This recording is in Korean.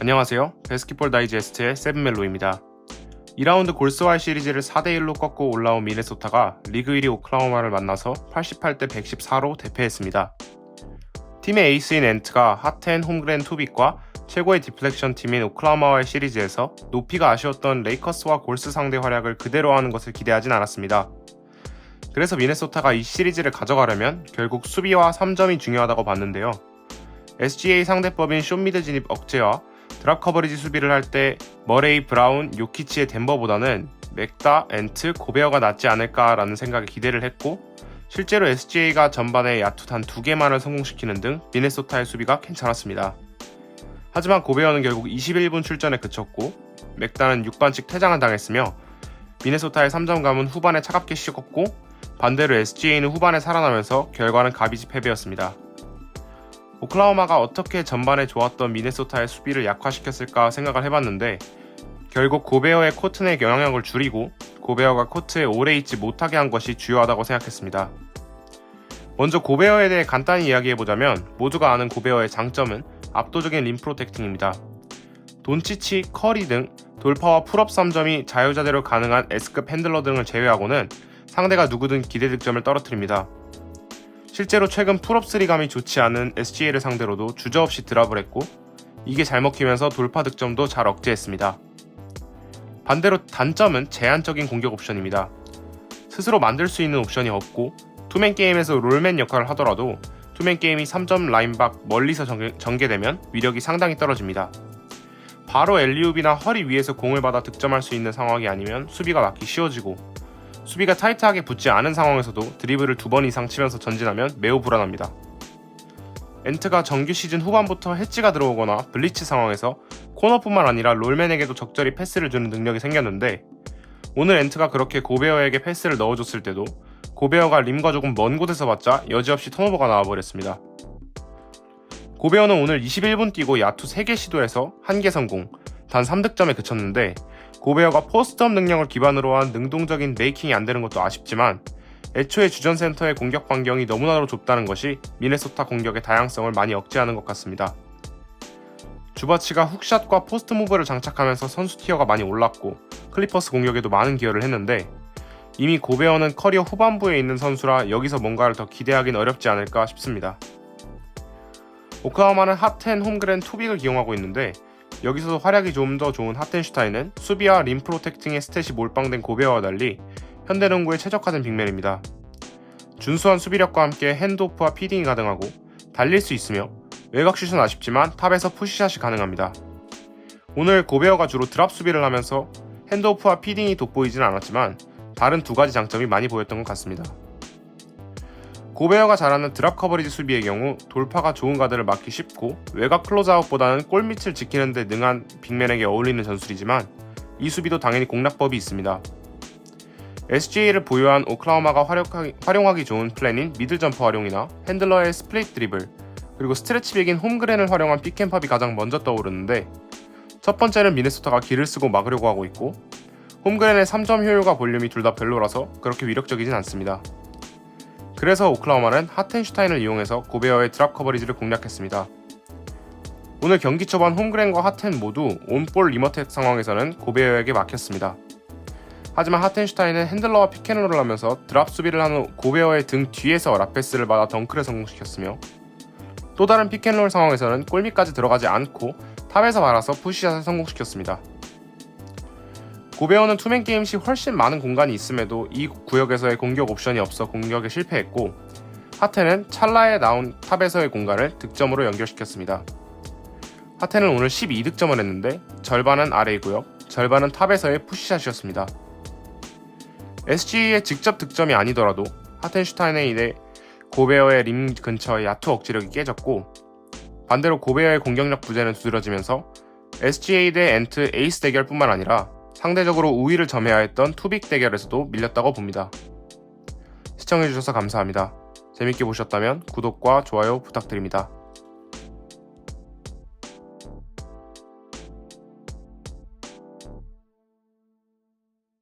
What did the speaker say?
안녕하세요. 베스킷볼 다이제스트의 세븐멜로입니다. 2라운드 골스와이 시리즈를 4대1로 꺾고 올라온 미네소타가 리그 1위 오클라호마를 만나서 88대 114로 대패했습니다. 팀의 에이스인 엔트가 핫텐 홈그랜 투빅과 최고의 디플렉션 팀인 오클라호마와의 시리즈에서 높이가 아쉬웠던 레이커스와 골스 상대 활약을 그대로 하는 것을 기대하진 않았습니다. 그래서 미네소타가 이 시리즈를 가져가려면 결국 수비와 3점이 중요하다고 봤는데요. SGA 상대법인 쇼미드 진입 억제와 드랍 커버리지 수비를 할 때 머레이, 브라운, 요키치의 덴버보다는 맥다, 엔트, 고베어가 낫지 않을까라는 생각에 기대를 했고 실제로 SGA가 전반에 야투 단 두 개만을 성공시키는 등 미네소타의 수비가 괜찮았습니다. 하지만 고베어는 결국 21분 출전에 그쳤고 맥다는 6반씩 퇴장을 당했으며 미네소타의 3점 감은 후반에 차갑게 식었고 반대로 SGA는 후반에 살아나면서 결과는 가비지 패배였습니다. 오클라호마가 어떻게 전반에 좋았던 미네소타의 수비를 약화시켰을까 생각을 해봤는데 결국 고베어의 코트 내 영향력을 줄이고 고베어가 코트에 오래 있지 못하게 한 것이 주요하다고 생각했습니다. 먼저 고베어에 대해 간단히 이야기해보자면 모두가 아는 고베어의 장점은 압도적인 림 프로텍팅입니다. 돈치치, 커리 등 돌파와 풀업 3점이 자유자재로 가능한 S급 핸들러 등을 제외하고는 상대가 누구든 기대 득점을 떨어뜨립니다. 실제로 최근 풀업 3감이 좋지 않은 SGA를 상대로도 주저없이 드랍을 했고 이게 잘 먹히면서 돌파 득점도 잘 억제했습니다. 반대로 단점은 제한적인 공격 옵션입니다. 스스로 만들 수 있는 옵션이 없고 투맨 게임에서 롤맨 역할을 하더라도 투맨 게임이 3점 라인 밖 멀리서 전개, 전개되면 위력이 상당히 떨어집니다. 바로 엘리웁이나 허리 위에서 공을 받아 득점할 수 있는 상황이 아니면 수비가 막기 쉬워지고 수비가 타이트하게 붙지 않은 상황에서도 드리블을 두 번 이상 치면서 전진하면 매우 불안합니다. 엔트가 정규 시즌 후반부터 해치가 들어오거나 블리츠 상황에서 코너뿐만 아니라 롤맨에게도 적절히 패스를 주는 능력이 생겼는데 오늘 엔트가 그렇게 고베어에게 패스를 넣어줬을 때도 고베어가 림과 조금 먼 곳에서 맞자 여지없이 턴오버가 나와버렸습니다. 고베어는 오늘 21분 뛰고 야투 3개 시도해서 1개 성공, 단 3득점에 그쳤는데 고베어가 포스트업 능력을 기반으로 한 능동적인 메이킹이 안 되는 것도 아쉽지만 애초에 주전 센터의 공격 반경이 너무나도 좁다는 것이 미네소타 공격의 다양성을 많이 억제하는 것 같습니다. 주바치가 훅샷과 포스트 무브를 장착하면서 선수 티어가 많이 올랐고 클리퍼스 공격에도 많은 기여를 했는데 이미 고베어는 커리어 후반부에 있는 선수라 여기서 뭔가를 더 기대하긴 어렵지 않을까 싶습니다. 오클라호마는 핫텐 홈그랜 투빅을 기용하고 있는데 여기서도 활약이 좀 더 좋은 하텐슈타인은 수비와 림 프로텍팅의 스탯이 몰빵된 고베어와 달리 현대농구에 최적화된 빅맨입니다. 준수한 수비력과 함께 핸드오프와 피딩이 가능하고 달릴 수 있으며 외곽슛은 아쉽지만 탑에서 푸시샷이 가능합니다. 오늘 고베어가 주로 드랍 수비를 하면서 핸드오프와 피딩이 돋보이진 않았지만 다른 두 가지 장점이 많이 보였던 것 같습니다. 고베어가 잘하는 드랍 커버리지 수비의 경우 돌파가 좋은 가드를 막기 쉽고 외곽 클로즈아웃보다는 골밑을 지키는 데 능한 빅맨에게 어울리는 전술이지만 이 수비도 당연히 공략법이 있습니다. SGA를 보유한 오클라호마가 활용하기, 활용하기 좋은 플랜인 미들 점퍼 활용이나 핸들러의 스플릿 드리블 그리고 스트레치 빅인 홈그랜을 활용한 픽앤팝이 가장 먼저 떠오르는데 첫 번째는 미네소타가 길을 쓰고 막으려고 하고 있고 홈그랜의 3점 효율과 볼륨이 둘 다 별로라서 그렇게 위력적이진 않습니다. 그래서 오클라호마는 하텐슈타인을 이용해서 고베어의 드랍 커버리지를 공략했습니다. 오늘 경기 초반 홈그랜과 하텐 모두 온볼 리머텍 상황에서는 고베어에게 막혔습니다. 하지만 하텐슈타인은 핸들러와 피켄롤을 하면서 드랍 수비를 하는 고베어의 등 뒤에서 라페스를 받아 덩크를 성공시켰으며 또 다른 피켄롤 상황에서는 골밑까지 들어가지 않고 탑에서 말아서 푸시샷을 성공시켰습니다. 고베어는 투맨 게임 시 훨씬 많은 공간이 있음에도 이 구역에서의 공격 옵션이 없어 공격에 실패했고 하텐은 찰나에 나온 탑에서의 공간을 득점으로 연결시켰습니다. 하텐은 오늘 12득점을 했는데 절반은 구역, 절반은 탑에서의 푸시샷이었습니다. SG의 직접 득점이 아니더라도 하텐슈타인에 의해 고베어의 림 근처의 야투 억지력이 깨졌고 반대로 고베어의 공격력 부재는 두드러지면서 SGA 대 엔트 에이스 대결뿐만 아니라 상대적으로 우위를 점해야 했던 투빅 대결에서도 밀렸다고 봅니다. 시청해주셔서 감사합니다. 재밌게 보셨다면 구독과 좋아요 부탁드립니다.